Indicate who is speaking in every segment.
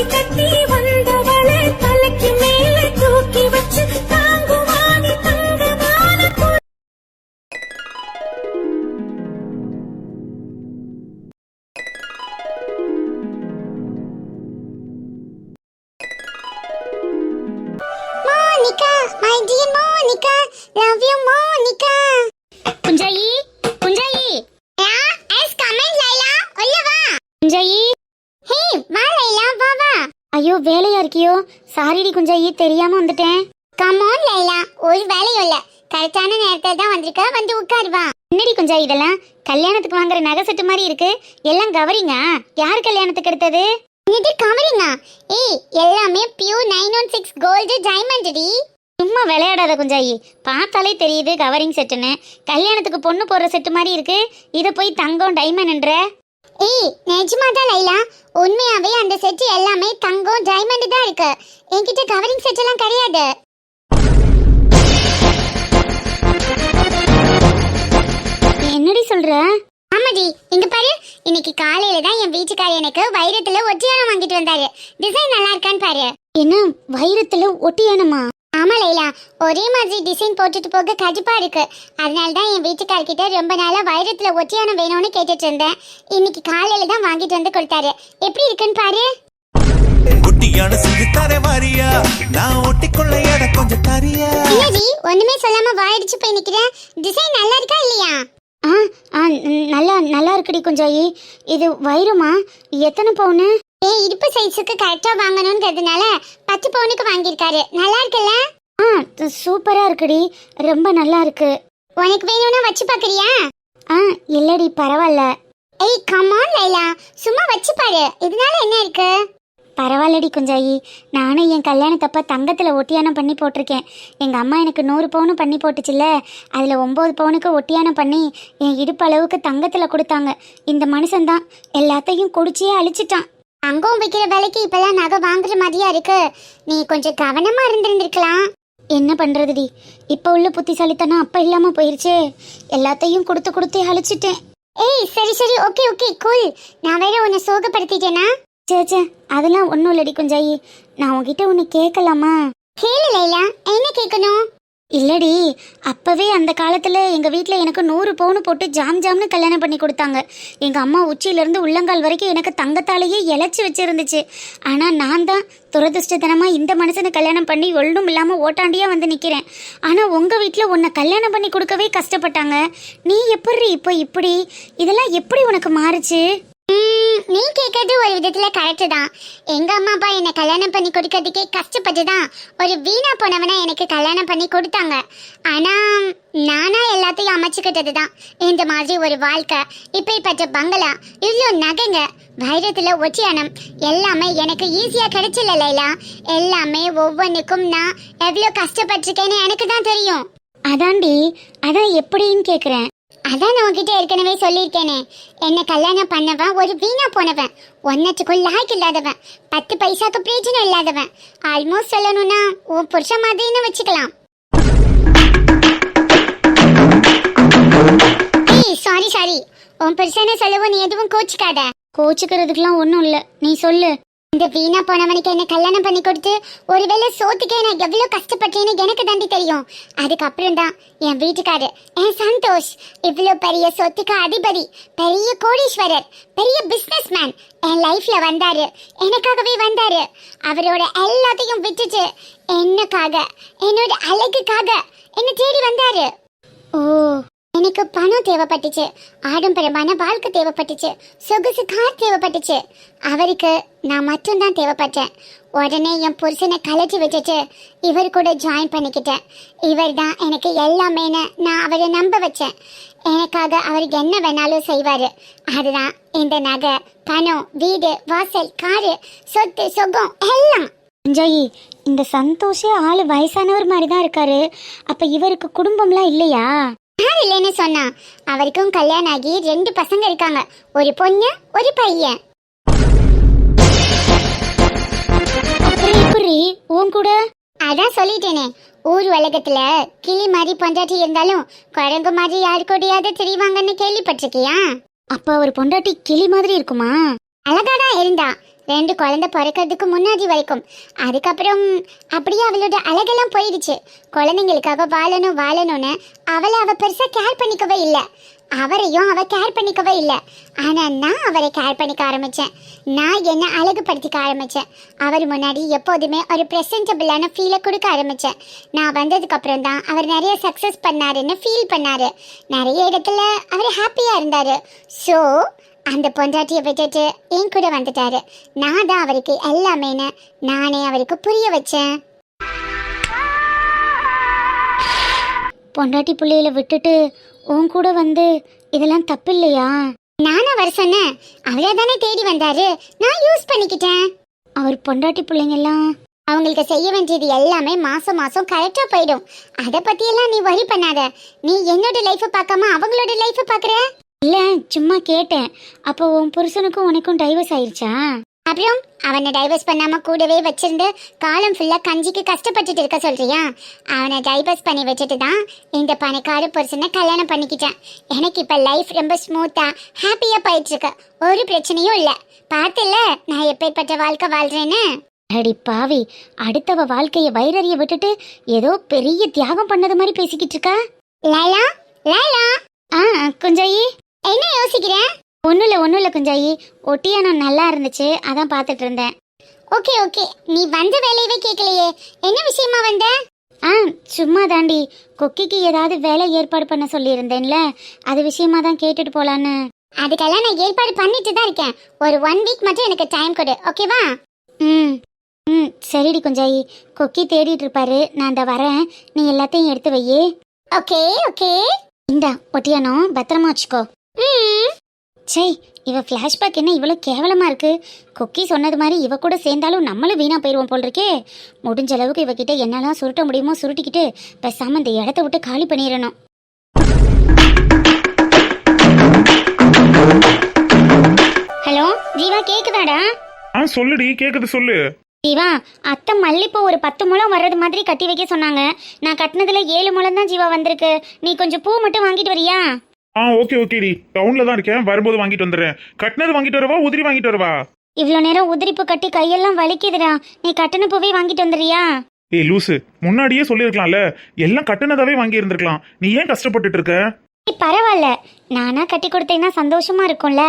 Speaker 1: தாலி கட்டி
Speaker 2: குஞ்சாயி இதெல்லாம் கல்யாணத்துக்கு வாங்குற நகை செட்டு மாதிரி இருக்கு. எல்லாம் கவரிங்க? யார் கல்யாணத்துக்கு எடுத்தது?
Speaker 3: இது கவரிங்கா? ஏய் எல்லாமே pure nine one six gold diamond D.
Speaker 2: சும்மா விளையாடாத குஞ்சாயி பார்த்தாலே தெரியுது கவரிங் செட்டுன்னு. கல்யாணத்துக்கு பொண்ணு போடுற செட்டு மாதிரி இருக்கு. இதை போய் தங்கம் டைமண்ட்ன்ற
Speaker 3: ஏய் நிஜமா தான் லைலா. உண்மையாவே அந்த செட் எல்லாமே தங்கம் டைமண்ட் தான் இருக்கு. என்கிட்ட கவரிங் செட் எல்லாம் கிடையாது.
Speaker 2: என்னடி சொல்ற?
Speaker 3: ஆமாடி. இங்க பாரு. இன்னைக்கு காலையில தான் என் வீட்டுக்காரர் எனக்கு வைரத்துல ஒட்டியானம் வாங்கிட்டு வந்தாரு. டிசைன் நல்லா இருக்கான்னு பாரு.
Speaker 2: என்ன? வைரத்துல ஒட்டியானமா
Speaker 3: ஆமா லைலா. ஒரே மாதிரி டிசைன் போட்டுட்டு போக கடுப்பா இருக்கு. அதனால தான் என் வீட்டுக்காரர்கிட்ட ரொம்ப நாளா வைரத்துல ஒட்டியானம் வேணும்னு கேட்டுட்டு இருந்தேன். இன்னைக்கு காலையில தான் வாங்கிட்டு வந்து கொடுத்தாரு. எப்படி இருக்குன்னு பாரு.
Speaker 4: குட்டியான செஞ்சு தர மாறியா நான் ஒட்டிக்கொள்ள எடை கொஞ்சம் தரியா?
Speaker 3: இல்லடி ஒண்ணுமே சொல்லாம வாயிடுச்சு போய் நிக்கிறேன். டிசைன் நல்லா இருக்கா இல்லையா?
Speaker 2: ஆ ஆ நல்லா நல்லா இருக்குடி குஞ்சாயி. இது வைரமா எத்தனை பவுனு?
Speaker 3: ஏன் இடுப்பு சைஸுக்கு கரெக்டா வாங்கணுங்கிறதுனால பத்து பவுனுக்கு வாங்கியிருக்காரு. நல்லா இருக்குல்ல?
Speaker 2: ஆ து- சூப்பரா இருக்குடி. ரொம்ப நல்லா இருக்கு.
Speaker 3: உனக்கு வேணும்னா வச்சு பாக்குறியா?
Speaker 2: ஆ இல்லடி பரவாயில்ல.
Speaker 3: ஏய் கமான் லைலா. சும்மா வச்சு பாரு. இதனால என்ன இருக்கு?
Speaker 2: பரவாயில்லடி குஞ்சாயி. நானும் என் கல்யாணத்தப்ப தங்கத்தில் ஒட்டியானம் பண்ணி போட்டிருக்கேன். எங்கள் அம்மா எனக்கு நூறு பவுனும் பண்ணி போட்டுச்சுல்ல. அதில் ஒம்பது பவுனுக்கு ஒட்டியானம் பண்ணி என் இடுப்பு அளவுக்கு தங்கத்தில் கொடுத்தாங்க. இந்த மனுஷன்தான் எல்லாத்தையும் குடிச்சியே அழிச்சிட்டான்.
Speaker 3: அங்கும் விற்கிற விலைக்கு இப்பெல்லாம் நகை வாங்குற மாதிரியா இருக்கு. நீ கொஞ்சம் கவனமாக இருந்திருந்திருக்கலாம்.
Speaker 2: என்ன பண்ணுறதுடி இப்போ உள்ள புத்திசாலித்தனம் அப்போ இல்லாமல் போயிருச்சே. எல்லாத்தையும் கொடுத்து கொடுத்து அழிச்சிட்டேன்.
Speaker 3: ஏய் சரி சரி. Okay okay. கூல் நான் வேற உன்னை சோகப்படுத்திட்டேனா?
Speaker 2: சே சே அதெல்லாம் ஒன்றும் இல்லடி குஞ்சாயி. நான் உன்கிட்ட ஒன்று கேட்கலாமா?
Speaker 3: கேளு லைலா என்ன கேட்கணும்?
Speaker 2: இல்லடி அப்பவே அந்த காலத்துல எங்க வீட்ல எனக்கு நூறு பவுன் போட்டு ஜாம் ஜாம்னு கல்யாணம் பண்ணி கொடுத்தாங்க. எங்க அம்மா உச்சியில இருந்து உள்ளங்கால் வரைக்கும் எனக்கு தங்கத்தாலேயே இழைச்சி வச்சிருந்துச்சு. ஆனா நான் தான் துரதிருஷ்டத்தனமா இந்த மனுஷனை கல்யாணம் பண்ணி ஒன்றும் இல்லாம ஓட்டாண்டியா வந்து நிக்கிறேன். ஆனா உங்க வீட்ல உன்னை கல்யாணம் பண்ணி கொடுக்கவே கஷ்டப்பட்டாங்க. நீ எப்படி இப்போ இப்படி? இதெல்லாம் எப்படி உனக்கு மாறுச்சு?
Speaker 3: நீ கேட்கறது ஒரு விதத்துல கரெக்டு தான். எங்க அம்மா அப்பா என்னை கல்யாணம் பண்ணி கொடுக்கறதுக்கே கஷ்டப்பட்டு தான் ஒரு வீணா போனவனை எனக்கு கல்யாணம் பண்ணி கொடுத்தாங்க. ஆனா நானா எல்லாத்தையும் அமைச்சுக்கிட்டது தான் இந்த மாதிரி ஒரு வாழ்க்கை இப்படிப்பட்ட பங்களா இவ்வளோ நகைங்க வைரத்துல ஒற்றியானம் எல்லாமே எனக்கு ஈஸியா கிடைச்சல லைலா. எல்லாமே ஒவ்வொன்றுக்கும் நான் எவ்வளோ கஷ்டப்பட்டிருக்கேன்னு எனக்கு தான் தெரியும்.
Speaker 2: அதான்டி அதான் எப்படின்னு கேக்குறேன்.
Speaker 3: அதான் நான் உன்கிட்ட ஏற்கனவே சொல்லியிருக்கேனே. என்ன கல்யாணம் பண்ணவன் ஒரு வீணா போனவன். ஒன்னத்துக்கும் லாய்க்கு இல்லாதவன். பத்து பைசாக்கு பிரயோஜனம் இல்லாதவன். ஆல்மோஸ்ட் சொல்லணும்னா உன் புருஷன் மாதிரின்னு வச்சுக்கலாம். சாரி சாரி உன் புருஷனை சொல்லவும் நீ எதுவும் கோச்சிக்காத.
Speaker 2: கோச்சுக்கிறதுக்கெல்லாம் ஒன்றும் இல்லை. நீ சொல்லு.
Speaker 3: இந்த வீணா போனவனுக்கு என்ன கல்யாணம் பண்ணி கொடுத்து ஒருவேளை சோத்துக்கே நான் எவ்வளவு கஷ்டப்பட்டேன்னு எனக்கு தாண்டி தெரியும். அதுக்கப்புறம் தான் என் வீட்டுக்காரு என் சந்தோஷ் இவ்வளோ பெரிய சொத்துக்கு அதிபதி பெரிய கோடீஸ்வரர் பெரிய பிசினஸ் மேன் என் லைஃப்ல வந்தாரு. எனக்காகவே வந்தாரு. அவரோட எல்லாத்தையும் விட்டுட்டு என்னக்காக என்னோட அழகுக்காக என்ன தேடி வந்தாரு.
Speaker 2: ஓ
Speaker 3: எனக்கு பணம் தேவைப்பட்டுச்சு. ஆடம்பரமான வாழ்க்கை தேவைப்பட்டுச்சு. சொகுசு கார் தேவைப்பட்டுச்சு. அவருக்கு நான் மட்டும்தான் தேவைப்பட்டேன். உடனே என் புருஷனை கலட்டி வச்சுட்டு இவர் கூட ஜாயின் பண்ணிக்கிட்டேன். இவர் தான் எனக்கு எல்லாமேன்னு நான் அவரை நம்ப வச்சேன். எனக்காக அவர் என்ன வேணாலும் செய்வார். அதுதான் இந்த நகை பணம் வீடு வாசல் காரு சொத்து சொகம் எல்லாம்.
Speaker 2: அஞ்சோயி இந்த சந்தோஷே ஆளு வயசானவர் மாதிரி தான் இருக்காரு. அப்போ இவருக்கு குடும்பம்லாம் இல்லையா?
Speaker 3: யார் இல்லைன்னு சொன்னா? அவருக்கும் கல்யாணம் ஆகி ரெண்டு பசங்க இருக்காங்க. ஒரு பொண்ணு ஒரு பையன்.
Speaker 2: எப்படி உன் கூட?
Speaker 3: அதான் சொல்லிட்டேனே. ஊர் உலகத்துல கிளி மாதிரி பொண்டாட்டி இருந்தாலும் குரங்கு மாதிரி யாரு கூடயாவது திரிவாங்கன்னு கேள்விப்பட்டிருக்கியா?
Speaker 2: அப்ப அவர் பொண்டாட்டி கிளி மாதிரி இருக்குமா?
Speaker 3: அழகாதான் இருந்தா. ரெண்டு குழந்தை பிறக்கிறதுக்கு முன்னாடி வரைக்கும். அதுக்கப்புறம் அப்படியே அவளோட அழகெல்லாம் போயிடுச்சு. குழந்தைங்களுக்காக வாழணும் வாழணும்னு அவளை அவள் பெருசாக கேர் பண்ணிக்கவே இல்லை. அவரையும் அவள் கேர் பண்ணிக்கவே இல்லை. ஆனால் நான் அவரை கேர் பண்ணிக்க ஆரம்பித்தேன் நான் என்னை அழகுபடுத்திக்க ஆரம்பித்தேன் அவர் முன்னாடி எப்போதுமே ஒரு ப்ரெசன்டபிளான ஃபீலை கொடுக்க ஆரம்பித்தேன் நான் வந்ததுக்கப்புறம் தான் அவர் நிறைய சக்ஸஸ் பண்ணாருன்னு ஃபீல் பண்ணார். நிறைய இடத்துல அவர் ஹாப்பியாக இருந்தார். ஸோ அந்த பொண்டாட்டியை விட்டுட்டு என் கூட வந்துட்டாரு. நான் தான் அவருக்கு எல்லாமேன்னு நானே அவருக்கு புரிய வச்சேன்.
Speaker 2: பொண்டாட்டி பிள்ளையில விட்டுட்டு உன் கூட வந்து இதெல்லாம் தப்பு இல்லையா
Speaker 3: நானும் வர சொன்னேன். அவரே தானே தேடி வந்தாரு. நான் யூஸ் பண்ணிக்கிட்டேன்.
Speaker 2: அவர் பொண்டாட்டி பிள்ளைங்கெல்லாம்
Speaker 3: அவங்களுக்கு செய்ய வேண்டியது எல்லாமே மாசம் மாசம் கரெக்டா போயிடும். அத பத்தி எல்லாம் நீ வரி பண்ணாத. நீ என்னோட லைஃப பார்க்காம அவங்களோட லைஃப பாக்குற
Speaker 2: இல்லை சும்மா கேட்டேன். அப்போ உன் புருஷனுக்கும் உனக்கும் டைவர்ஸ் ஆயிடுச்சா
Speaker 3: அப்புறம் அவனை டைவர்ஸ் பண்ணாம கூடவே வச்சிருந்து காலம் ஃபுல்லா கஞ்சிக்கு கஷ்டப்பட்டுட்டு இருக்க சொல்றியா? அவனை டைவர்ஸ் பண்ணி வச்சுட்டு தான் இந்த பணக்கார புருஷனை கல்யாணம் பண்ணிக்கிட்டேன். எனக்கு இப்ப லைஃப் ரொம்ப ஸ்மூத்தா ஹாப்பியா போயிட்டு இருக்கு ஒரு பிரச்சனையும் இல்ல. பார்த்துல நான் எப்பேற்பட்ட வாழ்க்கை வாழ்றேன்னு?
Speaker 2: அடி பாவி அடுத்தவ வாழ்க்கைய வைரறிய விட்டுட்டு ஏதோ பெரிய தியாகம் பண்ணது மாதிரி பேசிக்கிட்டு இருக்கா?
Speaker 3: லைலா லைலா.
Speaker 2: ஆ குஞ்சயி.
Speaker 3: என்ன யோசிக்கிற?
Speaker 2: ஒன்றும் இல்லை ஒன்றும் இல்லை குஞ்சாயி. ஒட்டியானம் நல்லா இருந்துச்சு. அதான் பார்த்துட்டு இருந்தேன்.
Speaker 3: Okay okay. நீ வந்த வேலையவே கேட்கலையே. என்ன விஷயமா வந்த?
Speaker 2: ஆ சும்மா தாண்டி. கொக்கிக்கு ஏதாவது வேலை ஏற்பாடு பண்ண சொல்லியிருந்தேன்ல. அது விஷயமா தான் கேட்டுட்டு போலான்னு.
Speaker 3: அதுக்கெல்லாம் நான் ஏற்பாடு பண்ணிட்டு தான் இருக்கேன். ஒரு ஒன் வீக் மட்டும் எனக்கு டைம் கொடு. ஓகேவா
Speaker 2: ம். ம் சரிடி குஞ்சாயி. கொக்கி தேடிட்டு இருப்பாரு. நான் இந்த வரேன். நீ எல்லாத்தையும் எடுத்து வையே.
Speaker 3: ஓகே ஓகே
Speaker 2: இந்தா ஒட்டியானோ பத்திரமா வச்சுக்கோ. சே இவ ஃப்ளாஷ்பேக் என்ன இவ்வளோ கேவலமா இருக்கு? கொக்கி சொன்னது மாதிரி இவ கூட சேர்ந்தாலும் நம்மளும் வீணா போயிடுவோம் போல் இருக்கே முடிஞ்ச அளவுக்கு இவகிட்ட என்னெல்லாம் சுருட்ட முடியுமோ சுருட்டிக்கிட்டு பேசாம இந்த இடத்த விட்டு காலி பண்ணிடணும் ஹலோ ஜீவா கேக்குதாடா?
Speaker 5: ஆ சொல்லுடி கேக்குது சொல்லு.
Speaker 2: ஜீவா அத்தை மல்லிப்பூ ஒரு பத்து முழம் வர்றது மாதிரி கட்டி வைக்க சொன்னாங்க. நான் கட்டினதுல ஏழு முழம் தான் ஜீவா வந்திருக்கு. நீ கொஞ்சம் பூ மட்டும் வாங்கிட்டு வரியா?
Speaker 5: ஆ ஓகே ஓகேடி. டவுன்ல தான் இருக்கேன். வரும்போது வாங்கிட்டு வந்துடுறேன். கட்டினது வாங்கிட்டு வரவா உதிரி வாங்கிட்டு வரவா?
Speaker 2: இவ்வளோ நேரம் உதிரிப்பு கட்டி கையெல்லாம் வலிக்குதுடா. நீ கட்டின பூவே வாங்கிட்டு வந்துறியா
Speaker 5: ஏய் லூசு. முன்னாடியே சொல்லியிருக்கலாம்ல. எல்லாம் கட்டினதாவே வாங்கி இருந்திருக்கலாம் நீ ஏன் கஷ்டப்பட்டுட்டு இருக்க
Speaker 2: ஏய், பரவாயில்ல. நானா கட்டி கொடுத்தேன்னா சந்தோஷமா இருக்கும்ல.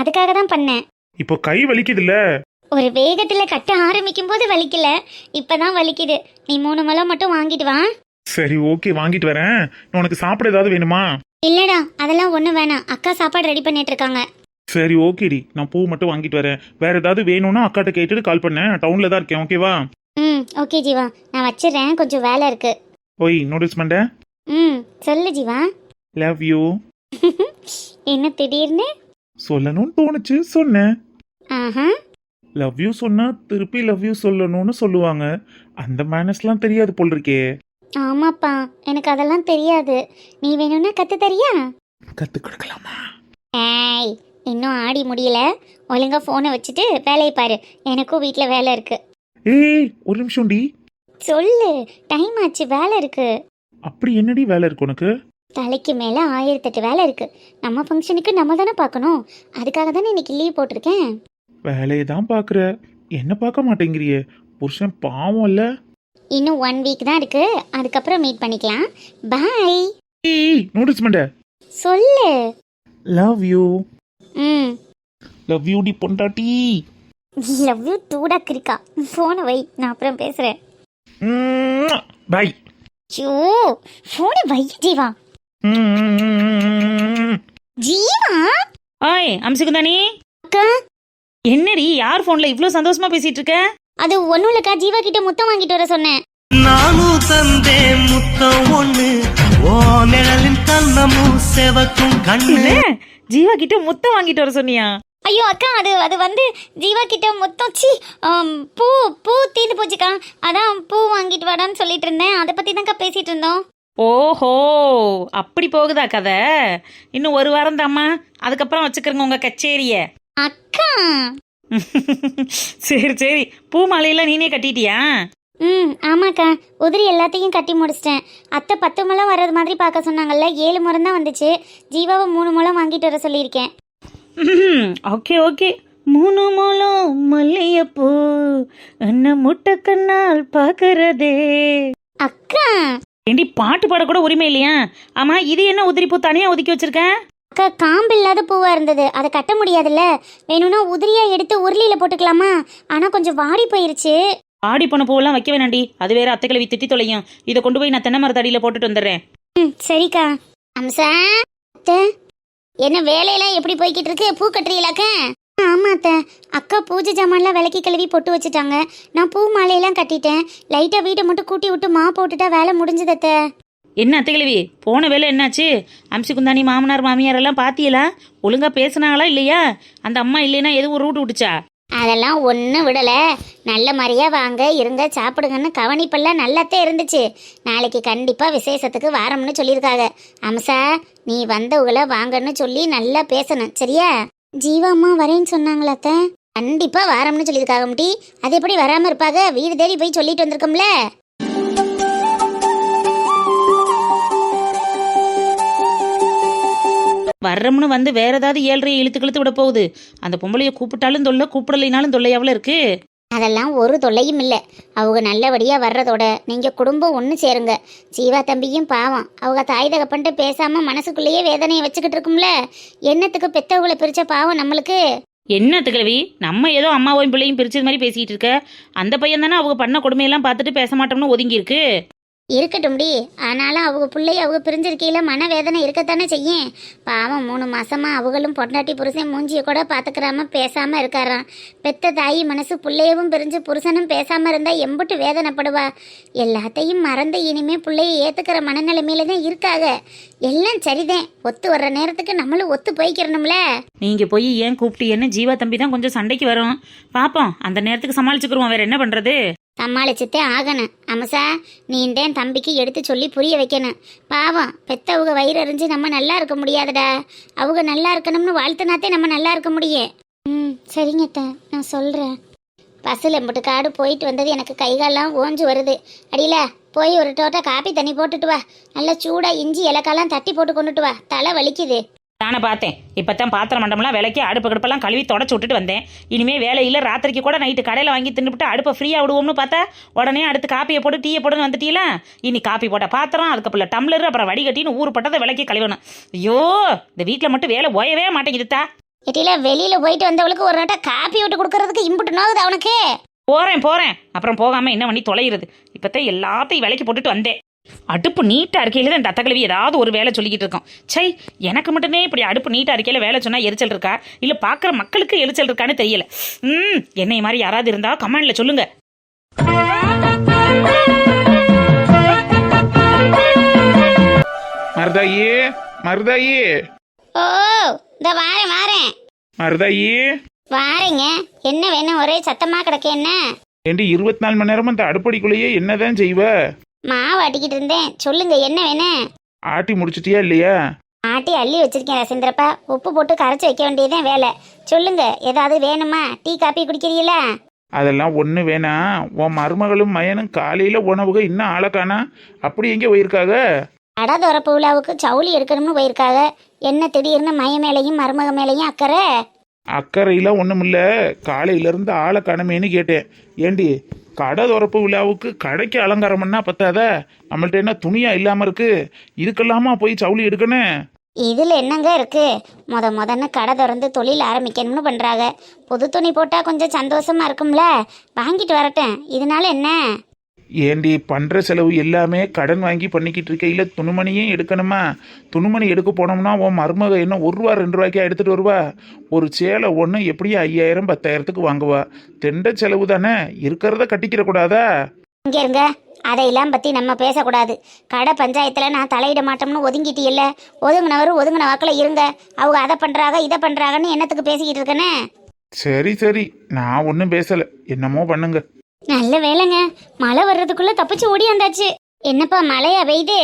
Speaker 2: அதுக்காக தான் பண்ணேன்.
Speaker 5: இப்போ கை வலிக்குதுல்ல?
Speaker 2: ஒரு வேகத்துல கட்ட ஆரம்பிக்கும் போது வலிக்கல. இப்பதான் வலிக்குது. நீ மூணு முழம் மட்டும் வாங்கிட்டு வா.
Speaker 5: சரி ஓகே. வாங்கிட்டு வரேன். உனக்கு சாப்பிட ஏதாவது வேணுமா?
Speaker 2: இல்லடா அதெல்லாம் ஒன்றும் வேணாம். அக்கா சாப்பாடு ரெடி பண்ணிட்டு இருக்காங்க.
Speaker 5: சரி ஓகேடி. நான் பூ மட்டும் வாங்கிட்டு வரேன். வேற ஏதாவது வேணும்னா அக்காட்ட கேட்டுட்டு கால் பண்ணேன் டவுன்ல தான் இருக்கேன் ஓகேவா
Speaker 2: ம் ஓகே ஜீவா. நான் வச்சிடுறேன். கொஞ்சம் வேலை இருக்கு.
Speaker 5: ஓய் நோட்டீஸ் பண்ண
Speaker 2: ம் சொல்லு ஜீவா.
Speaker 5: லவ் யூ
Speaker 2: என்ன திடீர்னு?
Speaker 5: சொல்லணும்னு தோணுச்சு சொன்னேன்.
Speaker 2: ஆஹா.
Speaker 5: லவ் யூ சொன்னா திருப்பி லவ் யூ சொல்லணும்னு சொல்லுவாங்க. அந்த மேனஸ்லாம் தெரியாது போல் இருக்கே.
Speaker 2: ஆமாப்பா எனக்கு அதெல்லாம் தெரியாது. நீ வேணும்னா கத்து தரியா?
Speaker 5: கத்து கொடுக்கலாமா?
Speaker 2: ஏய் இன்னும் ஆடி முடியல. ஒழுங்கா ஃபோனை வச்சுட்டு வேலையை பாரு. எனக்கும் வீட்டில் வேலை இருக்கு.
Speaker 5: ஏய் ஒரு நிமிஷம் டி.
Speaker 2: சொல்லு டைம் ஆச்சு வேலை இருக்கு.
Speaker 5: அப்படி என்னடி வேலை இருக்கு உனக்கு?
Speaker 2: தலைக்கு மேலே ஆயிரத்தெட்டு வேலை இருக்கு. நம்ம ஃபங்க்ஷனுக்கு நம்ம தானே பார்க்கணும். அதுக்காக தானே இன்னைக்கு லீவ் போட்டிருக்கேன்.
Speaker 5: வேலையை தான் பாக்குற என்ன பார்க்க மாட்டேங்கிறியே? புருஷன் பாவம் இல்ல.
Speaker 2: இன்னும் ஒன் வீக் தான் இருக்கு. அதுக்கப்புறம் மீட் பண்ணிக்கலாம். பாய்
Speaker 5: ஏய் நோட்டீஸ் பண்ண.
Speaker 2: சொல்லு.
Speaker 5: லவ் யூ
Speaker 2: ம்.
Speaker 5: லவ் யூ டி பொண்டாட்டி.
Speaker 2: லவ் யூ டூடா கிரிக்கா ஃபோனை வை நான் அப்புறம் பேசுகிறேன்
Speaker 5: பை
Speaker 2: ஷோ ஃபோனை வை ஜீவா? ஜீவா?
Speaker 6: ஆய் அம்சுகுந்தானி
Speaker 2: அக்கா?
Speaker 6: என்னடி யார் போன்ல இவ்ளோ சந்தோஷமா பேசிட்டு இருக்க?
Speaker 2: அது ஒன்றும் இல்லைக்கா ஜீவா கிட்ட முத்தம் வாங்கிட்டு வர சொன்னேன்.
Speaker 7: நானும் தந்தேன் முத்தம் ஒண்ணு. ஓ நிழலின் கண்ணமும் செவக்கும் கண்ணு.
Speaker 6: ஜீவா கிட்ட முத்தம் வாங்கிட்டு வர சொன்னியா?
Speaker 2: ஐயோ அக்கா அது அது வந்து ஜீவா கிட்ட முத்தம் சி பூ பூ தீந்து போச்சுக்கா. அதான் பூ வாங்கிட்டு வாடான்னு சொல்லிட்டு இருந்தேன். அதை பத்தி தான்க்கா பேசிட்டு இருந்தோம்.
Speaker 6: ஓஹோ அப்படி போகுதா கதை? இன்னும் ஒரு வாரம் தாம்மா. அதுக்கப்புறம் வச்சுக்கிறங்க உங்க கச்சேரிய.
Speaker 2: அக்கா
Speaker 6: சரி சரி. பூ மாலையெல்லாம் நீனே கட்டிட்டியா?
Speaker 2: ம் ஆமாக்கா. உதிரி எல்லாத்தையும் கட்டி முடிச்சிட்டேன். அத்தை பத்து முழம் வர்றது மாதிரி பார்க்க சொன்னாங்கல்ல ஏழு முறம் தான் வந்துச்சு. ஜீவாவை மூணு முழம் வாங்கிட்டு வர சொல்லியிருக்கேன்.
Speaker 6: Okay okay. மூணு மூலம் மல்லியப்பூ என்ன முட்டை கண்ணால் பார்க்கறதே.
Speaker 2: அக்கா.
Speaker 6: ஏண்டி பாட்டு பாட கூட உரிமை இல்லையா? ஆமா இது என்ன உதிரி பூ தனியா ஒதுக்கி வச்சிருக்க?
Speaker 2: அக்கா காம்பு இல்லாத பூவா இருந்தது. அதை கட்ட முடியாதுல்ல. வேணும்னா உதிரியா எடுத்து உருளியில போட்டுக்கலாமா? ஆனா கொஞ்சம் வாடி போயிருச்சு.
Speaker 6: ஆடி போன பூவெல்லாம் வைக்க வேணாண்டி. அது வேற அத்தை கிழவி திட்டி தொலையும். இதை கொண்டு போய் நான் தென்னை மரத்தடியில போட்டுட்டு வந்துடுறேன்.
Speaker 2: ம் சரிக்கா. அம்சா அத்தை. என்ன வேலையெல்லாம் எப்படி போய்கிட்டு இருக்கு? பூ கட்டுறீங்களாக்க? ஆமா அத்தை. அக்கா பூஜை ஜாமான்லாம் விளக்கி கழுவி பொட்டு வச்சுட்டாங்க. நான் பூ மாலையெல்லாம் கட்டிட்டேன். லைட்டா வீட்டை மட்டும் கூட்டி விட்டு மா போட்டுட்டா வேலை முடிஞ்சது அத்தை.
Speaker 6: என்ன அத்தைகளவி போன வேலை என்னாச்சு? அம்சி மாமனார் மாமியார் எல்லாம் பாத்தியலா? ஒழுங்கா பேசுனாங்களா இல்லையா? அந்த அம்மா இல்லைன்னா எதுவும் ரூட் விட்டுச்சா?
Speaker 2: அதெல்லாம் ஒன்றும் விடலை. நல்ல மாதிரியா வாங்க இருங்க சாப்பிடுங்கன்னு கவனிப்பெல்லாம் நல்லாத்தே இருந்துச்சு. நாளைக்கு கண்டிப்பாக விசேஷத்துக்கு வாரம்னு சொல்லியிருக்காங்க. அம்சா நீ வந்தவங்கள வாங்கன்னு சொல்லி நல்லா பேசணும் சரியா? ஜீவா அம்மா வரேன்னு சொன்னாங்களா அத்தை? கண்டிப்பா வாரம்னு சொல்லியிருக்காங்க முட்டி. அது எப்படி வராமல் இருப்பாங்க வீடு தேடி போய் சொல்லிட்டு வந்திருக்கோம்ல.
Speaker 6: வர்றோம்னு வந்து வேற ஏதாவது ஏழ்றையை இழுத்து கிழுத்து விட போகுது. அந்த பொம்பளைய கூப்பிட்டாலும் தொல்லை கூப்பிடலைனாலும் தொல்லையாவில் இருக்கு.
Speaker 2: அதெல்லாம் ஒரு தொல்லையும் இல்லை. அவங்க நல்லபடியா வர்றதோட நீங்க குடும்பம் ஒன்று சேருங்க. ஜீவா தம்பியும் பாவம். அவங்க தாய் தகப்பன்ட்டு பேசாம மனசுக்குள்ளேயே வேதனையை வச்சுக்கிட்டு இருக்கும்ல. என்னத்துக்கு பெத்தவங்களை பிரிச்ச பாவம் நம்மளுக்கு?
Speaker 6: என்ன கிழவி? நம்ம ஏதோ அம்மாவையும் பிள்ளையும் பிரிச்சது மாதிரி பேசிட்டு இருக்க. அந்த பையன் தானே அவங்க பண்ண கொடுமையெல்லாம் பார்த்துட்டு பேச மாட்டோம்னு ஒதுங்கி இருக்கு
Speaker 2: இருக்கட்டும்டி. ஆனாலும் அவங்க பிள்ளைய அவங்க பிரிஞ்சிருக்கையில் மனவேதனை இருக்கத்தானே செய்யும். பாவம் மூணு மாசமா அவங்களும் பொண்டாட்டி புருஷன் மூஞ்சியை கூட பார்த்துக்கிறாம பேசாம இருக்காராம். பெத்த தாயி மனசு பிள்ளையவும் பிரிஞ்சு புருஷனும் பேசாம இருந்தா எம்புட்டு வேதனைப்படுவா? எல்லாத்தையும் மறந்து இனிமே பிள்ளைய ஏத்துக்கிற மனநிலைமையில தான் இருக்காக. எல்லாம் சரிதான். ஒத்து வர்ற நேரத்துக்கு நம்மளும் ஒத்து போய்க்கிறணும்ல.
Speaker 6: நீங்க போய் ஏன் கூப்பிட்டீன்னு ஜீவா தம்பி தான் கொஞ்சம் சண்டைக்கு வரும். பாப்போம் அந்த நேரத்துக்கு சமாளிச்சுக்கிறோம் வேற என்ன பண்றது?
Speaker 2: சமாளிச்சுட்டே ஆகணும். அமசா நீண்டேன் தம்பிக்கு எடுத்து சொல்லி புரிய வைக்கணும். பாவம் பெத்தவங்க வயிறு அறிஞ்சு நம்ம நல்லா இருக்க முடியாதுடா. அவங்க நல்லா இருக்கணும்னு வாழ்த்துனாத்தே நம்ம நல்லா இருக்க முடியும் ம் சரிங்க அத்தை, நான் சொல்கிறேன் பஸ்ஸில் எம்பிட்டு காடு போயிட்டு வந்தது எனக்கு கைகாலெலாம் ஓஞ்சு வருது. அடியில போய் ஒரு டோட்டா காப்பி தண்ணி போட்டுட்டு வா. நல்லா சூடாக இஞ்சி இலக்காலாம் தட்டி போட்டு கொண்டுட்டு வா. தலை வலிக்குது.
Speaker 6: நானே பார்த்தேன். இப்பதான் பாத்திரம் மண்டம்லாம் விலைக்கு அடுப்பு கடுப்பெல்லாம் கழுவி தொடச்சு விட்டுட்டு வந்தேன். இனிமே வேலையில் ராத்திரிக்கு கூட நைட்டு கடையில் வாங்கி தின்னுபிட்டு அடுப்பை ஃப்ரீயாக விடுவோம்னு பார்த்தா உடனே அடுத்து காப்பியை போட்டு டீயை போட்டு வந்துட்டீங்களா இனி காப்பி போட்ட பாத்திரம் அதுக்கப்புறம் டம்ளர் அப்புறம் வடிகட்டின்னு ஊர் பட்டதை விலைக்கு கழுவணும். ஐயோ இந்த வீட்டில் மட்டும் வேலை ஓயவே மாட்டேங்குதுத்தா
Speaker 2: எட்டில வெளியில் போயிட்டு வந்தவளுக்கு ஒரு நாட்டா காப்பி விட்டு கொடுக்கறதுக்கு இம்புட்டு நோகுது அவனுக்கு.
Speaker 6: போறேன் போறேன். அப்புறம் போகாம என்ன பண்ணி தொலைகிறது? இப்பதான் எல்லாத்தையும் விலைக்கு போட்டுட்டு வந்தேன். அடுப்பு நீட்டா இருக்கையில தான் தத்த கிழவி ஏதாவது ஒரு வேலை சொல்லிக்கிட்டு இருக்கோம். சை எனக்கு மட்டுமே இப்படி அடுப்பு நீட்டா இருக்கையில வேலை சொன்னா எரிச்சல் இருக்கா? இல்ல பாக்குற மக்களுக்கு எரிச்சல் இருக்கான்னு தெரியல. ம் என்னை மாதிரி யாராவது இருந்தா கமெண்ட்ல சொல்லுங்க.
Speaker 5: மருதாயி மருதாயி.
Speaker 2: ஓ இந்த வாரேன் வாரேன்.
Speaker 5: மருதாயி.
Speaker 2: வாரேங்க என்ன வேணும்? ஒரே சத்தமா கிடக்கு என்ன?
Speaker 5: ஏண்டி இருபத்தி நாலு மணி நேரமும் அந்த அடுப்படிக்குள்ளேயே என்னதான் செய்வ?
Speaker 2: மாவு ஆட்டிக்கிட்டு இருந்தேன். சொல்லுங்க என்ன வேணும்
Speaker 5: ஆட்டி முடிச்சிட்டியா இல்லையா?
Speaker 2: ஆட்டி அள்ளி வச்சிருக்கேன் ரசேந்திரப்பா. உப்பு போட்டு கரைச்சி வைக்க வேண்டியதுதான் வேலை. சொல்லுங்க ஏதாவது வேணுமா? டீ காப்பி குடிக்கிறீங்களா?
Speaker 5: அதெல்லாம் ஒன்று வேணாம் உன் மருமகளும் மயனும் காலையில் உணவுக இன்னும் ஆளக்கானா? அப்படி எங்கே போயிருக்காக?
Speaker 2: அடா துறப்பு விழாவுக்கு சவுளி எடுக்கணும்னு போயிருக்காங்க என்ன திடீர்னு மய மேலையும் மருமக மேலையும் அக்கறை?
Speaker 5: அக்கறையில் ஒன்றும் இல்லை காலையிலேருந்து ஆளை காணமேன்னு கேட்டேன். ஏண்டி கடை திறப்பு விழாவுக்கு கடைக்கு அலங்காரம் பண்ணா பத்தாத? நம்மள்ட்ட என்ன துணியா இல்லாமல் இருக்கு? இதுக்கெல்லாமா போய் சவுளி எடுக்கணும்?
Speaker 2: இதுல என்னங்க இருக்கு? முத முதன்னு கடை திறந்து தொழில் ஆரம்பிக்கணும்னு பண்றாங்க. புது துணி போட்டா கொஞ்சம் சந்தோஷமா இருக்கும்ல? வாங்கிட்டு வரட்டேன் இதனால என்ன?
Speaker 5: ஏண்டி பண்ணுற செலவு எல்லாமே கடன் வாங்கி பண்ணிக்கிட்டு இருக்கையில் துணிமணியும் எடுக்கணுமா? துணிமணி எடுக்க போனோம்னா உன் மருமக என்ன ஒரு ரூபா ரெண்டு ரூபாய்க்கா எடுத்துகிட்டு வருவா? ஒரு சேலை ஒன்று எப்படியும் ஐயாயிரம் பத்தாயிரத்துக்கு வாங்குவா. தெண்ட செலவு தானே? இருக்கிறத கட்டிக்கிற கூடாதா?
Speaker 2: இங்க இருங்க. அதையெல்லாம் பத்தி நம்ம பேசக்கூடாது. கடை பஞ்சாயத்துல நான் தலையிட மாட்டோம்னு ஒதுங்கிட்டு இல்ல ஒதுங்கினவரும் ஒதுங்கின வாக்கில் இருங்க. அவங்க அதை பண்றாங்க இதை பண்றாங்கன்னு என்னத்துக்கு பேசிக்கிட்டு இருக்கேன்னு
Speaker 5: சரி சரி. நான் ஒன்றும் பேசலை. என்னமோ பண்ணுங்க.
Speaker 2: நல்ல வேலைங்க மழை வர்றதுக்குள்ள தப்பிச்சு ஓடியாந்தாச்சு என்னப்பா மழையா பெய்யுது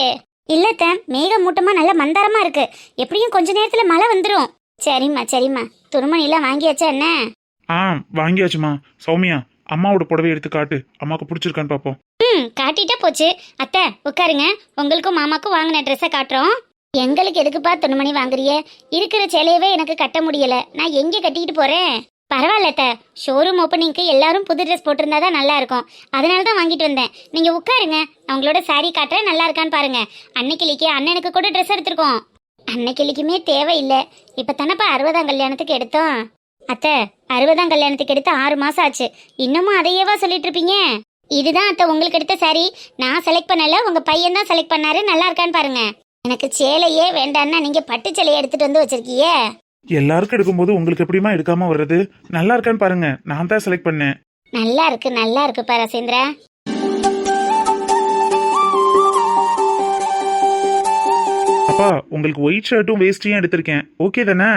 Speaker 2: இல்லத்த மேகமூட்டமா நல்ல மந்தாரமா இருக்கு. எப்படியும் கொஞ்ச நேரத்துல மழை வந்துடும் சரிம்மா சரிம்மா. துணிமணி எல்லாம் வாங்கியாச்சா என்ன?
Speaker 5: ஆ வாங்கியாச்சுமா சௌமியா அம்மாவோட புடவை எடுத்து காட்டு. அம்மாவுக்கு பிடிச்சிருக்கான்னு பார்ப்போம்
Speaker 2: ம் காட்டிட்டா போச்சு. அத்தை உட்காருங்க. உங்களுக்கும் மாமாக்கும் வாங்கின ட்ரெஸ்ஸை காட்டுறோம். எங்களுக்கு எதுக்குப்பா துணிமணி வாங்குறிய? இருக்கிற சேலையவே எனக்கு கட்ட முடியல. நான் எங்க கட்டிக்கிட்டு போறேன்? பரவாயில்ல அத்தை. ஷோரூம் ஓப்பனிங்க்கு எல்லாரும் புது ட்ரெஸ் போட்டிருந்தா தான் நல்லா இருக்கும் அதனால தான் வாங்கிட்டு வந்தேன். நீங்க உட்காருங்க. நான் உங்களோட காட்டுறேன். நல்லா இருக்கான்னு பாருங்க. அன்னைக்கிளிக்கு அண்ணனுக்கு கூட ட்ரெஸ் எடுத்திருக்கோம். அன்னைக்கிளிக்குமே தேவையில்லை. இப்போ தானப்பா அறுபதாம் கல்யாணத்துக்கு எடுத்தோம். அத்தை அறுபதாம் கல்யாணத்துக்கு எடுத்து ஆறு மாசம் ஆச்சு. இன்னமும் அதையேவா சொல்லிட்டு இருப்பீங்க? இதுதான் அத்தை உங்களுக்கு எடுத்த சாரி நான் செலக்ட் பண்ணல. உங்க பையன் தான் செலக்ட் பண்ணாரு. நல்லா இருக்கான்னு பாருங்க. எனக்கு சேலையே வேண்டான்னா நீங்க பட்டு சேலையை எடுத்துட்டு வந்து வச்சிருக்கீங்க.
Speaker 5: எல்லாருக்கும் எடுக்கும்போது உங்களுக்கு எப்படிமா எடுக்காம வர்றது? நல்லா இருக்கான்னு பாருங்க. நான் தான் செலக்ட் பண்ணேன்.
Speaker 2: நல்லா இருக்கு நல்லா இருக்கு பா ரசேந்திரா
Speaker 5: அப்பா உங்களுக்கு ஒயிட் ஷர்ட்டும் வேஸ்டியும் எடுத்திருக்கேன். ஓகே தானே?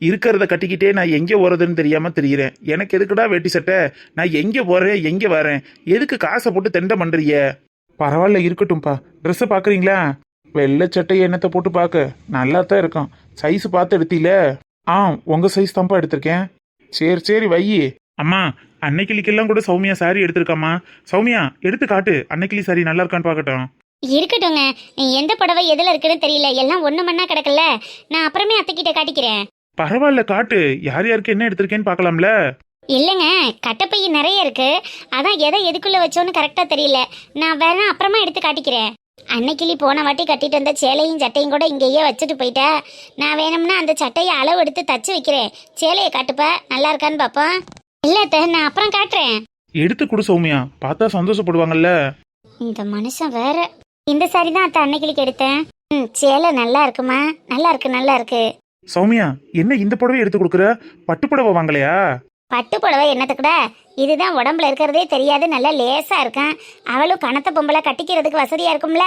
Speaker 5: இருக்கிறத கட்டிக்கிட்டே நான் எங்கே போறதுன்னு தெரியாம தெரியுறேன். எனக்கு எதுக்குடா வேட்டி சட்டை? நான் எங்கே போறேன் எங்கே வரேன்? எதுக்கு காசை போட்டு தெண்டை பண்றீங்க? பரவாயில்ல இருக்கட்டும்ப்பா ட்ரெஸ்ஸை பார்க்குறீங்களா வெள்ளை சட்டை என்னத்தை போட்டு பார்க்க நல்லா தான் இருக்கும். சைஸ் பார்த்து எடுத்தீல? ஆ உங்க சைஸ் தான்ப்பா எடுத்திருக்கேன். சரி சரி வை. அம்மா அன்னைக்கிளிக்கெல்லாம் கூட சௌமியா சாரி எடுத்திருக்காம்மா. சௌமியா எடுத்து காட்டு. அன்னைக்கிளி சாரி நல்லா இருக்கான்னு பார்க்கட்டும்.
Speaker 2: இருக்கட்டுங்க எந்த புடவை எதுல இருக்குன்னு தெரியல. எல்லாம் ஒண்ணு மண்ணா கிடக்கல நான் அப்புறமே அத்தைக்கிட்ட காட்டிக்கிறேன்.
Speaker 5: பரவாயில்ல காட்டு. யார் யாருக்கு என்ன எடுத்திருக்கேன்னு பார்க்கலாம்ல.
Speaker 2: இல்லைங்க. கட்டப்பை நிறைய இருக்கு. அதான் எதை எதுக்குள்ள வச்சோன்னு கரெக்டா தெரியல. நான் வேணா அப்புறமா எடுத்து காட்டிக்கிறேன். அன்னைக்கிளி போன வாட்டி கட்டிட்டு வந்த சேலையும் சட்டையும் கூட இங்கேயே வச்சுட்டு போயிட்டேன் நான் வேணும்னா அந்த சட்டையை அளவு எடுத்து தச்சு வைக்கிறேன். சேலையை காட்டுப்பா நல்லா இருக்கான்னு பாப்போம் இல்ல அத்தை, நான் அப்புறம் காட்டுறேன்.
Speaker 5: எடுத்து கொடு சௌமியா. பார்த்தா சந்தோஷப்படுவாங்கல்ல.
Speaker 2: இந்த மனுஷன் வேற. இந்த சாரி தான் அத்தை அன்னைக்கிளிக்கு எடுத்தேன். ம் சேலை நல்லா இருக்குமா? நல்லா இருக்கு நல்லா இருக்கு.
Speaker 5: சௌமியா என்ன இந்த புடவை எடுத்து கொடுக்குற? பட்டு புடவை வாங்கலையா?
Speaker 2: பட்டு புடவை என்னத்துக்குட இதுதான் உடம்புல இருக்கிறதே தெரியாது நல்லா லேசா இருக்கான். அவளும் கணத்த பொம்பளை கட்டிக்கிறதுக்கு வசதியா இருக்கும்ல?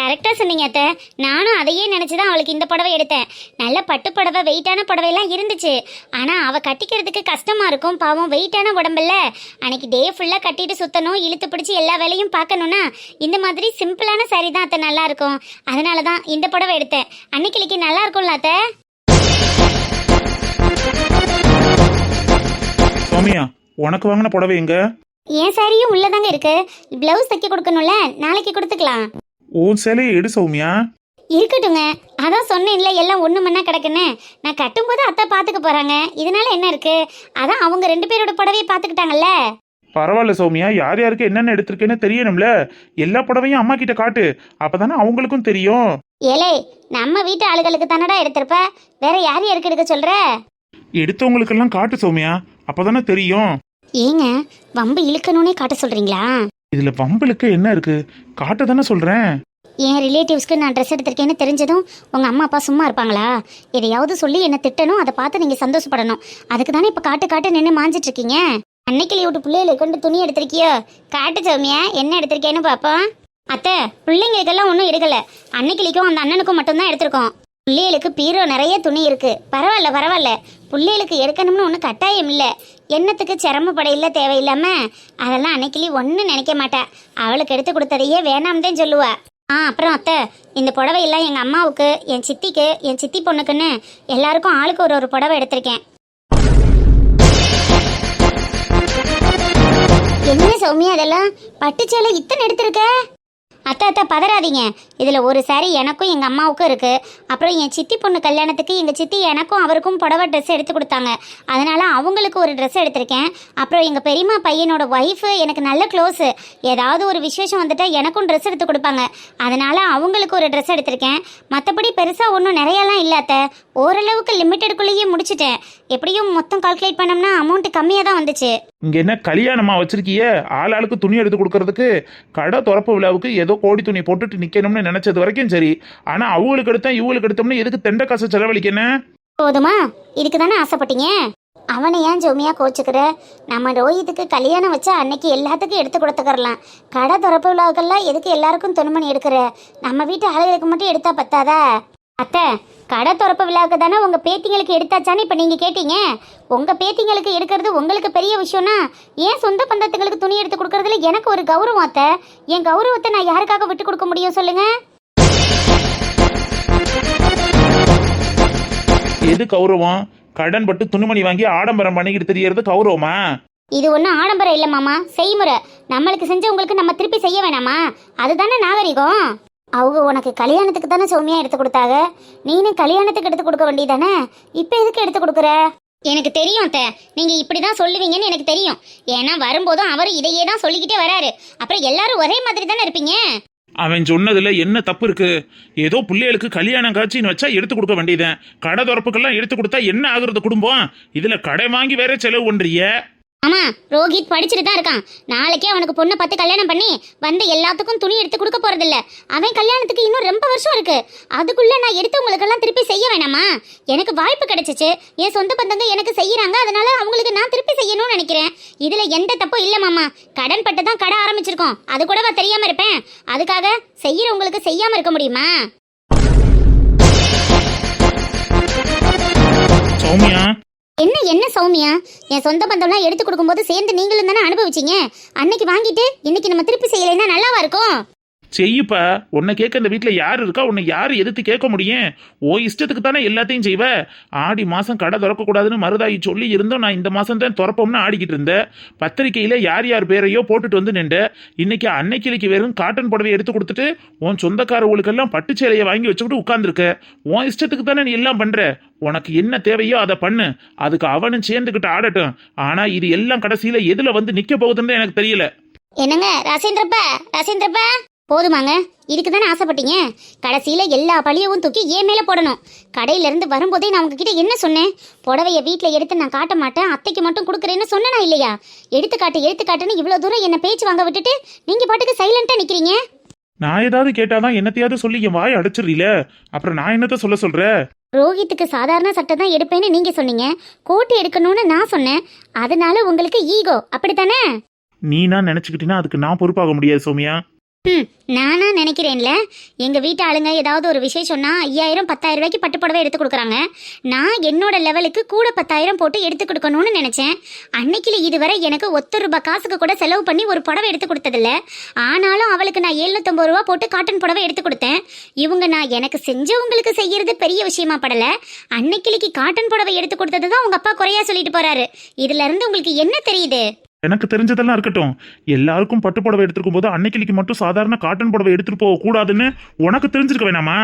Speaker 2: கரெக்டா சொன்னீங்க அத்தை. நானும் அதையே நினைச்சுதான் அவளுக்கு இந்த புடவை எடுத்தேன். நல்ல பட்டு புடவை வெயிட்டான புடவையெல்லாம் இருந்துச்சு. ஆனா அவ கட்டிக்கிறதுக்கு கஷ்டமா இருக்கும். பாவம் வெயிட்டான உடம்புல அன்னைக்கு டே ஃபுல்லா கட்டிட்டு சுத்தணும் இழுத்து பிடிச்சி எல்லா வேலையும் பார்க்கணும்னா இந்த மாதிரி சிம்பிளான சாரி தான் அத்தை நல்லா இருக்கும். அதனால தான் இந்த புடவை எடுத்தேன். அன்னைக்கு நல்லா இருக்கும்ல அத்தை?
Speaker 5: சௌமியா உனக்கு வாங்கின புடவை எங்க?
Speaker 2: என் சாரியும் உள்ளதாங்க இருக்கு. பிளவுஸ் தைக்க கொடுக்கணும்ல நாளைக்கு கொடுத்துக்கலாம்.
Speaker 5: உன் சேலையை எடு சௌமியா.
Speaker 2: இருக்கட்டுங்க அதான் சொன்னேன்ல எல்லாம் ஒண்ணு மண்ணா கிடக்குன்னு. நான் கட்டும்போது அத்தை பாத்துக்க போறாங்க. இதனால என்ன இருக்கு? அதான் அவங்க ரெண்டு பேரோட புடவையை பாத்துக்கிட்டாங்கல்ல
Speaker 5: பரவாயில்ல சௌமியா யார் யாருக்கு என்னென்ன எடுத்திருக்கேன்னு தெரியணும்ல. எல்லா புடவையும் அம்மா கிட்ட காட்டு. அப்பதானே அவங்களுக்கும் தெரியும்.
Speaker 2: ஏலே நம்ம வீட்டு ஆளுகளுக்கு தானடா எடுத்திருப்ப? வேற யார் யாருக்கு எடுக்க சொல்ற?
Speaker 5: எடுத்தவங்களுக்கெல்லாம் காட்டு சௌமியா. அப்பதானே தெரியும்.
Speaker 2: ஏங்க வம்பு இழுக்கணும்னே காட்ட சொல்றீங்களா?
Speaker 5: இதுல வம்பலுக்கு என்ன இருக்கு? காட்ட தானே சொல்றேன்.
Speaker 2: என் ரிலேட்டிவ்ஸ்க்கு நான் ட்ரெஸ் எடுத்திருக்கேன்னு தெரிஞ்சதும் உங்க அம்மா அப்பா சும்மா இருப்பாங்களா? எதையாவது சொல்லி என்ன திட்டணும் அதை பார்த்து நீங்க சந்தோஷப்படணும். அதுக்கு தானே இப்ப காட்டு காட்டு நின்று மாஞ்சிட்டு இருக்கீங்க? அன்னைக்கு விட்டு பிள்ளைகளை கொண்டு துணி எடுத்திருக்கியோ? காட்டு சௌமியா என்ன எடுத்திருக்கேன்னு பாப்போம். அத்தை பிள்ளைங்களுக்கெல்லாம் ஒன்றும் எடுக்கல. அன்னைக்கிளிக்கும் அந்த அண்ணனுக்கும் மட்டும்தான் எடுத்திருக்கோம். பிள்ளைகளுக்கு பீரோ நிறைய துணி இருக்கு. பரவாயில்ல பரவாயில்ல. பிள்ளைகளுக்கு எடுக்கணும்னு ஒன்றும் கட்டாயம் இல்லை. என்னத்துக்கு சிரமப்படையில் தேவையில்லாம? அதெல்லாம் அன்னைக்கிளி ஒன்றும் நினைக்க மாட்டா. அவளுக்கு எடுத்து கொடுத்ததையே வேணாம் தான் சொல்லுவா. ஆ அப்புறம் அத்தை இந்த புடவையெல்லாம் எங்கள் அம்மாவுக்கு என் சித்திக்கு என் சித்தி பொண்ணுக்குன்னு எல்லாருக்கும் ஆளுக்கு ஒரு ஒரு புடவை எடுத்திருக்கேன். என்ன சௌமியா அதெல்லாம் பட்டுச்சேலை இத்தனை எடுத்திருக்க? அத்தை அத்தை பதறாதீங்க. இதில் ஒரு சாரி எனக்கும் எங்கள் அம்மாவுக்கும் இருக்குது அப்புறம் என் சித்தி பொண்ணு கல்யாணத்துக்கு எங்கள் சித்தி எனக்கும் அவருக்கும் புடவை ட்ரெஸ் எடுத்து கொடுத்தாங்க. அதனால் அவங்களுக்கு ஒரு ட்ரெஸ் எடுத்திருக்கேன். அப்புறம் எங்கள் பெரியம்மா பையனோட ஒய்ஃபு எனக்கு நல்ல க்ளோஸு ஏதாவது ஒரு விசேஷம் வந்துட்டால் எனக்கும் ட்ரெஸ் எடுத்து கொடுப்பாங்க. அதனால் அவங்களுக்கு ஒரு ட்ரெஸ் எடுத்திருக்கேன். மற்றபடி பெருசாக ஒன்றும் நிறையலாம் இல்லை அத்தை. ஓரளவுக்கு லிமிட்டெடுக்குள்ளேயே முடிச்சிட்டேன். எப்படியும் மொத்தம் கால்குலேட் பண்ணோம்னா அமௌண்ட் கம்மியாக தான் வந்துச்சு.
Speaker 5: இங்க என்ன கல்யாணமா வச்சிருக்கிய? ஆள் ஆளுக்கு துணி எடுத்து கொடுக்கறதுக்கு கடை திறப்பு விழாவுக்கு ஏதோ கோடி துணி போட்டுட்டு நிக்கணும்னு நினைச்சது வரைக்கும் சரி. ஆனா அவங்களுக்கு எடுத்தா இவங்களுக்கு எடுத்தோம்னு எதுக்கு தெண்ட காசை செலவழிக்கணும்
Speaker 2: போதுமா? இதுக்கு தானே ஆசைப்பட்டீங்க? அவனை ஏன் ஜோமியா கோச்சுக்கிற? நம்ம ரோஹித்துக்கு கல்யாணம் வச்சா அன்னைக்கு எல்லாத்துக்கும் எடுத்து கொடுத்துக்கறலாம். கடை திறப்பு விழாக்கெல்லாம் எதுக்கு எல்லாருக்கும் துணிமணி எடுக்கிற? நம்ம வீட்டு ஆளுகளுக்கு மட்டும் எடுத்தா பத்தாதா? அத்தை கடை திறப்பு விழாவுக்கு தானே உங்க பேத்திங்களுக்கு எடுத்தாச்சான்னு இப்ப நீங்க கேட்டீங்க. உங்க பேத்திங்களுக்கு எடுக்கிறது உங்களுக்கு பெரிய விஷயம்னா ஏன் சொந்த பந்தத்துங்களுக்கு துணி எடுத்து கொடுக்கறதுல எனக்கு ஒரு கௌரவம் அத்தை? என் கௌரவத்தை நான் யாருக்காக விட்டு கொடுக்க முடியும் சொல்லுங்க.
Speaker 5: எது கௌரவம்? கடன் பட்டு துணிமணி வாங்கி ஆடம்பரம் பண்ணிக்கிட்டு தெரியறது கௌரவமா?
Speaker 2: இது ஒன்றும் ஆடம்பரம் இல்லை மாமா செய்முறை. நம்மளுக்கு செஞ்சவங்களுக்கு நம்ம திருப்பி செய்ய வேணாமா? அதுதானே நாகரிகம். அவங்க உனக்கு கல்யாணத்துக்கு தானே சௌமியா எடுத்து கொடுத்தாங்க? நீனும் கல்யாணத்துக்கு எடுத்து கொடுக்க வேண்டியதானே? இப்போ எதுக்கு எடுத்து கொடுக்குற? எனக்கு தெரியும் அத்தை. நீங்க இப்படிதான் சொல்லுவீங்கன்னு எனக்கு தெரியும். ஏன்னா வரும்போதும் அவர் இதையே தான் சொல்லிக்கிட்டே வராரு. அப்புறம் எல்லாரும் ஒரே மாதிரி தானே இருப்பீங்க?
Speaker 5: அவன் சொன்னதுல என்ன தப்பு இருக்கு? ஏதோ பிள்ளைகளுக்கு கல்யாணம் காட்சின்னு வச்சா எடுத்து கொடுக்க வேண்டியதுதான். கடை திறப்புக்கெல்லாம் எடுத்து கொடுத்தா என்ன ஆகுறது குடும்பம்? இதுல கடை வாங்கி வேற செலவு பண்றிய.
Speaker 2: ஆமா ரோஹித் படிச்சுட்டு தான் இருக்கான். நாளைக்கே அவனுக்கு பொண்ணை பார்த்து கல்யாணம் பண்ணி வந்து எல்லாத்துக்கும் துணி எடுத்து கொடுக்க போறதில்ல. அவன் கல்யாணத்துக்கு இன்னும் ரொம்ப வருஷம் இருக்கு. அதுக்குள்ள நான் எடுத்தவங்களுக்கெல்லாம் திருப்பி செய்ய வேணாமா? எனக்கு வாய்ப்பு கிடைச்சிச்சு. என் சொந்த பந்தங்க எனக்கு செய்யறாங்க. அதனால அவங்களுக்கு நான் திருப்பி செய்யணும்னு நினைக்கிறேன். இதுல எந்த தப்பும் இல்ல மாமா. கடன் பட்டு தான் கடை ஆரம்பிச்சிருக்கோம். அது கூடவா தெரியாம இருப்பேன். அதுக்காக செய்யறவங்களுக்கு செய்யாம இருக்க முடியுமா?
Speaker 5: சௌமியா?
Speaker 2: என்ன என்ன சௌமியா? என் சொந்த பந்தம்லாம் எடுத்து கொடுக்கும்போது சேர்ந்து நீங்களும் தானே அனுபவிச்சீங்க? அன்னைக்கு வாங்கிட்டு இன்னைக்கு நம்ம திருப்பி செய்யலைன்னா நல்லாவா இருக்கும்?
Speaker 5: செய்யுப்பா. உன்னை கேட்க இந்த வீட்டில் யார் இருக்கா? உன்னை யார் எதிர்த்து கேட்க முடியும்? ஓ இஷ்டத்துக்கு தானே எல்லாத்தையும் செய்வ. ஆடி மாதம் கடை திறக்கக்கூடாதுன்னு மருதாயி சொல்லி இருந்தோம். நான் இந்த மாதம் தான் திறப்போம்னு ஆடிக்கிட்டு இருந்தேன். பத்திரிக்கையில் யார் யார் பேரையோ போட்டுட்டு வந்து நின்று இன்னைக்கு அன்னைக்கிளிக்கு வெறும் காட்டன் புடவை எடுத்து கொடுத்துட்டு உன் சொந்தக்காரவங்களுக்கெல்லாம் பட்டு சேலையை வாங்கி வச்சுக்கிட்டு உட்காந்துருக்க உன் இஷ்டத்துக்கு தானே நீ எல்லாம் பண்ணுற உனக்கு என்ன தேவையோ அதை பண்ணு. அதுக்கு அவனும் சேர்ந்துக்கிட்டு ஆடட்டும். ஆனால் இது எல்லாம் கடைசியில் எதில் வந்து நிற்க போகுதுன்னு எனக்கு தெரியல.
Speaker 2: என்னங்க ரசேந்திரப்பா? ரசேந்திரப்பா? போதுமாங்க. இதுக்கு தானே ஆசைப்பட்டீங்க? கடைசியில எல்லா பழியவும் தூக்கி ஏன் மேல போடணும். கடையில இருந்து வரும்போதே நான் உங்ககிட்ட என்ன சொன்னேன்? புடவைய வீட்ல எடுத்து நான் காட்ட மாட்டேன் அத்தைக்கு மட்டும் கொடுக்குறேன்னு சொன்னனா இல்லையா? எடுத்துக்காட்டு எடுத்துக்காட்டுன்னு இவ்வளவு தூரம் என்ன பேச்சு வாங்க விட்டுட்டு நீங்க பாட்டுக்கு சைலண்டா நிக்கிறீங்க?
Speaker 5: நான் ஏதாவது கேட்டாதான் என்னத்தையாவது சொல்லி என் வாய் அடைச்சிடல அப்புறம் நான் என்னத்த சொல்ல சொல்ற?
Speaker 2: ரோஹித்துக்கு சாதாரண சட்டை தான் எடுப்பேன்னு நீங்க சொன்னீங்க. கோட்டு எடுக்கணும்னு நான் சொன்னேன். அதனால உங்களுக்கு ஈகோ அப்படித்தானே?
Speaker 5: நீனா நினைச்சுக்கிட்டீங்கன்னா அதுக்கு நான் பொறுப்பாக முடியாது சோமியா.
Speaker 2: ம் நானா நினைக்கிறேன்ல. எங்கள் வீட்டு ஆளுங்க ஏதாவது ஒரு விஷயம் சொன்னால் ஐயாயிரம் பத்தாயிரம் ரூபாய்க்கு பட்டு புடவை எடுத்து கொடுக்குறாங்க. நான் என்னோட லெவலுக்கு கூட பத்தாயிரம் போட்டு எடுத்து கொடுக்கணும்னு நினச்சேன். அன்னைக்கில் இதுவரை எனக்கு ஒத்த ரூபாய் காசுக்கு கூட செலவு பண்ணி ஒரு புடவை எடுத்து கொடுத்ததில்ல. ஆனாலும் அவளுக்கு நான் எழுநூத்தம்பது ரூபா போட்டு காட்டன் புடவை எடுத்து கொடுத்தேன். இவங்க நான் எனக்கு செஞ்சவங்களுக்கு செய்கிறது பெரிய விஷயமா படல. அன்னைக்கிளிக்கு காட்டன் புடவை எடுத்து கொடுத்தது தான் உங்கள் அப்பா குறையா சொல்லிட்டு போகிறாரு இதுலருந்து உங்களுக்கு என்ன தெரியுது?
Speaker 5: எனக்கு தெரிஞ்சதெல்லாம் இருக்கட்டும். எல்லாருக்கும் பட்டு புடவை எடுத்துருக்கும் போது அன்னைக்கிளிக்கு மட்டும் சாதாரண காட்டன் புடவை எடுத்துட்டு போக கூடாதுன்னு உனக்கு தெரிஞ்சிருக்க வேணாமா?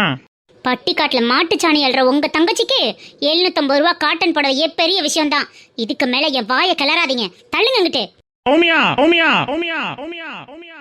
Speaker 2: பட்டிக்காட்டுல மாட்டுச்சாணி அல்ற உங்க தங்கச்சிக்கு எழுநூத்தம்பது ரூபா காட்டன் புடவையே பெரிய விஷயம்தான். இதுக்கு மேல என் வாயை கிளறாதீங்க. தள்ளுங்க அங்கிட்டு
Speaker 5: சௌமியா சௌமியா சௌமியா சௌமியா சௌமியா சௌமியா